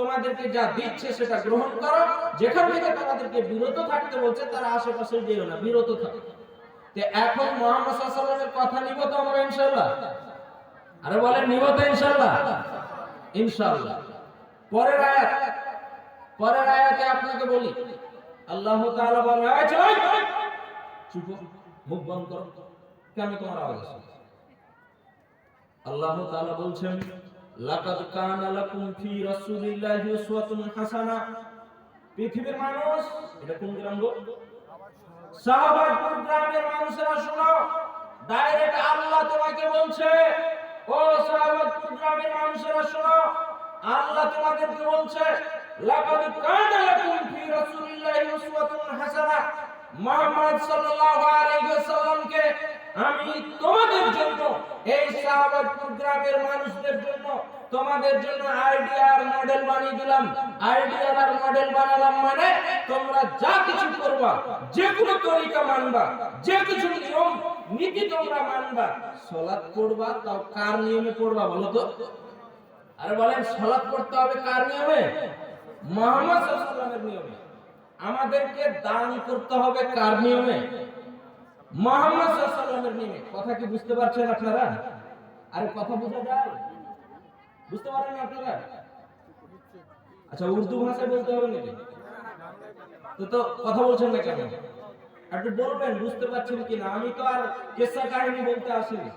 তোমাদেরকে যা দিচ্ছে সেটা গ্রহণ করো। যেখান থেকে তোমাদেরকে বিরত থাকতে বলছে তার আশেপাশে যেও না বিরত থাকো। তো এখন মোহাম্মদ সাল্লামের কথা নিব তো আমরা ইনশাল্লাহ আরে বলেন নিব তো ইনশাল্লাহ ইনশাল্লাহ পরের আয়াত পরের আয়াতে আপনাকে বলি আল্লাহ তাআলা বলে "এই চল, চুপ মুখ বন্ধ কেন তোমার আওয়াজ আল্লাহ তাআলা বলছেন লাকাদ কানা লাকুম ফি রাসূলিল্লাহি উসওয়াতুন হাসানা। পৃথিবীর মানুষ, এটা কোন গ্রাম গো? সাহাবাপুর গ্রামের মানুষেরা শোনো ডাইরেক্ট আল্লাহ তোমাকে বলছে। ও সাহাবাপুর গ্রামের মানুষেরা শোনো, আল্লাহ তোমাদেরকে বলছে, লাকাদ কানা লাকুম ফি রাসূলিল্লাহি উসওয়াতুন হাসানা। মুহাম্মদ সাল্লাল্লাহু আলাইহি ওয়াসাল্লামকে আমি তোমাদের জন্য এই সাহাবাপুর গ্রামের মানুষদের জন্য তোমাদের জন্য আইডিয়ার মডেল বানিয়ে দিলাম। আইডিয়ার আর মডেল বানালাম মানে তোমরা যা কিছু করবা যে কোনো তরিকা মানবা যে কিছু নিয়ম, নীতি তোমরা মানবা। সালাত পড়বা, তাও কার নিয়মে পড়বা বলো তো? আর বলেন সালাত পড়তে হবে কার নিয়মে? মুহাম্মদ সাল্লাল্লাহু নিয়মে। আমাদেরকে দান করতে হবে কার নিয়মে? মোহাম্মদ আলাইহি কথা কি বুঝতে পারছেন আপনারা? আরে কথা বোঝা যায়। বুঝতে পারেন আপনারা? আচ্ছা উর্দু ভাষায় বলতে হবে নাকি? তো তো কথা বলছেন না কেন? একটু বলবেন, বুঝতে পারছেন কিনা? আমি তো আর কেসা কাহিনী বলতে আসিনি।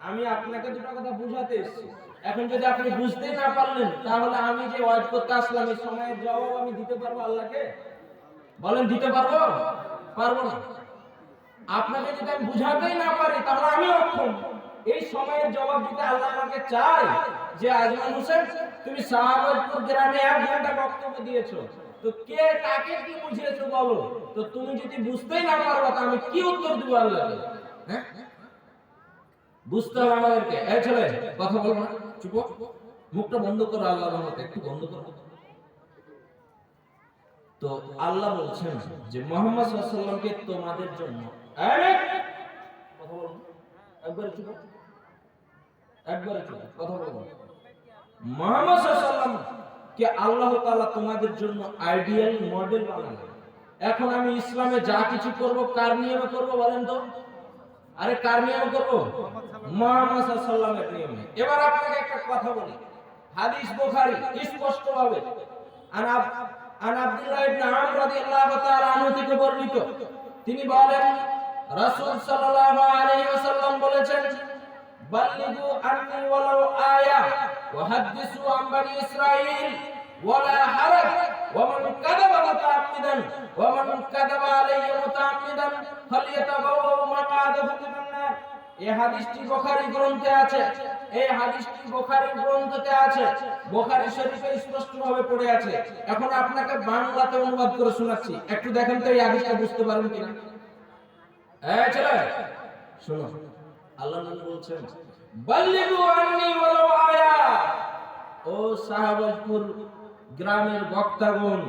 আমি আপনাকে দুটো কথা বুঝাতে এসেছি। এখন যদি আপনি বুঝতেই না পারলেন, তাহলে আমি যে ওয়াজ করতে আসলাম, এই সময়ের জবাব আমি দিতে পারব আল্লাহকে? বলেন, দিতে পারব? পারব না। আপনাকে যদি আমি বুঝাতেই না পারি, তাহলে আমি অক্ষম। এই সময়ের জবাব দিতে আল্লাহ আমাকে চাই যে আজমান হোসেন, তুমি সাহাবাদপুর গ্রামে এক ঘণ্টা বক্তব্য দিয়েছ। তো কে কাকে কি বুঝিয়েছো বলো? তো তুমি যদি বুঝতেই না পারো তা আমি কি উত্তর দিব আল্লাহকে? হ্যাঁ? বুঝতে হবে আমাদেরকে। এই ছেলে, কথা বলো না, চুপ মুখটা বন্ধ করো আল্লাহ রহমতে, একটু বন্ধ করো। তো আল্লাহ বলছেন যে, মোহাম্মদ ওয়াসাল্লামকে তোমাদের জন্য কে আল্লাহ তাআলা তোমাদের জন্য আইডিয়াল মডেল বানালেন। এখন আমি ইসলামে যা কিছু করব, কার নিয়মে করব বলেন তো? আরে কার নিয়মে করব? ওয়াসাল্লামের নিয়মে। এবার আপনাকে একটা কথা বলি। হাদিস বুখারী স্পষ্ট ভাবে আন আব্দুল্লাহ ইবনে আমর রাদিয়াল্লাহু তাআলা আনহু থেকে বর্ণিত। তিনি বলেন রাসূল সাল্লাল্লাহু আলাইহি ওয়াসাল্লাম বলেছেন বাল্লিগু আন্নি ওয়ালাউ আয়া ওয়া হাদিসু আন বানি ইসরাঈল ওয়ালা হারাজ ومن كذب متعمدا ومن كذب علي متعمدا فليتبوأ مقعده من النار এই হাদিসটি বুখারী গ্রন্থে আছে এই হাদিসটি বুখারী গ্রন্থতে আছে বুখারী শরীফে স্পষ্ট ভাবে পড়ে আছে এখন আপনাকে বাংলাতে অনুবাদ করে শোনাচ্ছি একটু দেখেন তো এই হাদিসটা বুঝতে পারেন কিনা এই ছেলে, শোনো। আল্লাহ নবী বলছেন, বাল্লিগু আন্নি ওয়ালাউ ও সাহাবাজপুর গ্রামের বক্তাগণ,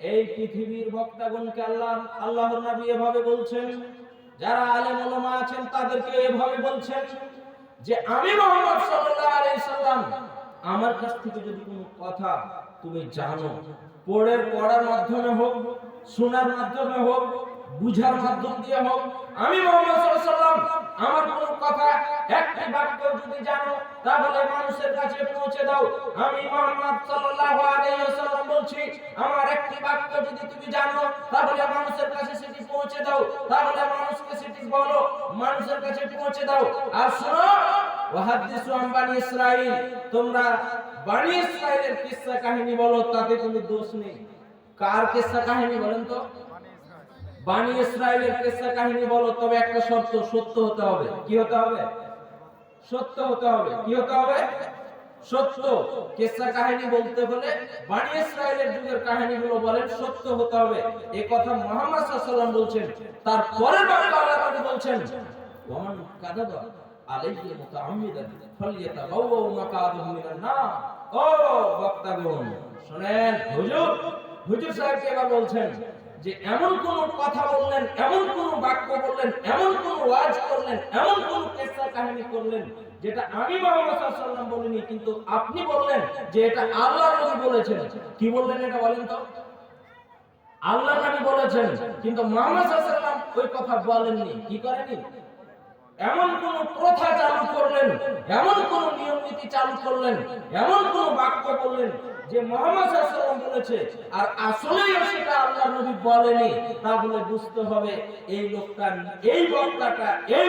এই পৃথিবীর বক্তাগণকে আল্লাহ, আল্লাহর নবী এভাবে বলছেন, যারা আলেম ওলামা আছেন তাদেরকে এভাবে বলছেন যে, আমি মোহাম্মদ সাল্লাম, আমার কাছ থেকে যদি কোনো কথা তুমি জানো, পড়ে, পড়ার মাধ্যমে হোক, শোনার মাধ্যমে হোক বুঝার মাধ্যম দিয়ে হোক, আমি মোহাম্মদ সাল্লাম আমার কোন কথা একটি বাক্য যদি জানো, তাহলে মানুষের কাছে পৌঁছে দাও। আমি মোহাম্মদ সাল্লাল্লাহু আলাইহি বলছি, আমার একটি বাক্য যদি তুমি জানো, তাহলে মানুষের কাছে সেটি পৌঁছে দাও। তাহলে মানুষকে সেটি বলো, মানুষের কাছে পৌঁছে দাও। আর শোনো ওয়াহাদিসু আন বানি তোমরা বানি ইসরাইলের কিসসা কাহিনী বলো, তাতে কোনো দোষ নেই। কার কিসসা কাহিনী বলেন তো? বানি ইসরায়েলের কিসসা কাহিনী বলো, তবে একটা শর্ত, সত্য হতে হবে। কি হতে হবে? সত্য হতে হবে। কি হতে হবে? সত্য। কিসসা কাহিনী বলতে হলে বানি ইসরায়েলের যুগের কাহিনীগুলো বলেন, সত্য হতে হবে। এই কথা মুহাম্মদ সাল্লাল্লাহু বলছেন। তার পরের আল্লাহ বলছেন, ওমান কাযাবা আলাইহি মুতাআম্মিদান ফালইয়াতাবাওয়া মাকাদাহু মিনান নার। ও বক্তাগণ শুনেন, হুজুর হুজুর সাহেব এবার বলছেন যে এমন কোন কথা বললেন, এমন কোন বাক্য বললেন, এমন কোন ওয়াজ করলেন, এমন কোন কিসসা কাহিনী করলেন যেটা আমি মোহাম্মদ বলিনি, কিন্তু আপনি বললেন যে এটা আল্লাহ নবী বলেছেন। কি বললেন এটা বলেন তো? আল্লাহ নবী বলেছেন, কিন্তু মোহাম্মদ সাল্লাম ওই কথা বলেননি। কি করেনি এমন কোন প্রথা চালু করলেন, এমন কোন নিয়ম নীতি চালু করলেন, এমন কোন বাক্য বললেন, যে মোহাম্মদ সাল্লাম বলেছে, আর আসলে সেটা আল্লাহ নবী বলেনি। তাহলে বুঝতে হবে, এই লোকটা, এই বক্তাটা, এই